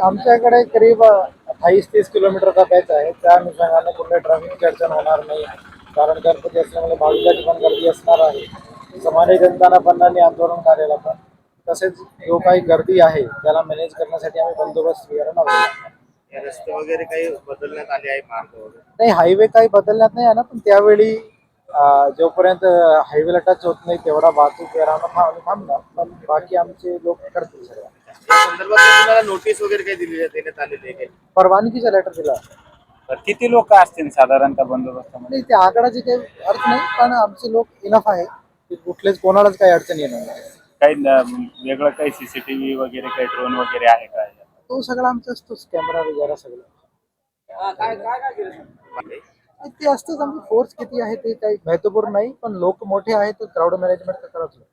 आमच्याकडे करीब अठ्ठावीस तीस किलोमीटरचा बॅच आहे. त्या अनुषंगाने कुठल्या ट्रॅफिकची अडचण होणार नाही. कारण गणपती असल्यामुळे भाविकाची पण गर्दी असणार आहे. समाने जनताना पन्नानी आंदोलन कार्याला पण. तसेच जो काही गर्दी आहे त्याला मॅनेज करण्यासाठी आम्ही बंदोबस्त रस्ते वगैरे काही बदलण्यात आले आहे मार्ग वगैरे? नाही हायवे काही बदलण्यात नाही आहे ना पण त्यावेळी जोपर्यंत हायवेला टच होत नाही तेवढा वाहतूक आम्ही थांबणार. पण बाकी आमचे लोक करतील सगळं. या संदर्भात तुम्हाला नोटीस वगैरे काही दिली देण्यात आलेली आहे काही? परवानगीचा लेटर दिला. तर किती लोक असतील साधारणतः बंदोबस्तामध्ये? नाही त्या आकडाचे काही अर्थ नाही पण आमचे लोक इनफ आहे. की कुठलेच कोणालाच काही अडचण येणार नाही. काही न- वेगळं काही सीसीटीव्ही वगैरे काही ड्रोन वगैरे आहे का? तो सगळा आमचा असतोच कॅमेरा वगैरे सगळं. ते असतंच आमची फोर्स किती आहे ते काही महत्त्वपूर्ण नाही पण लोक मोठे आहेत तर क्राऊड मॅनेजमेंट तर करावंच लागतं.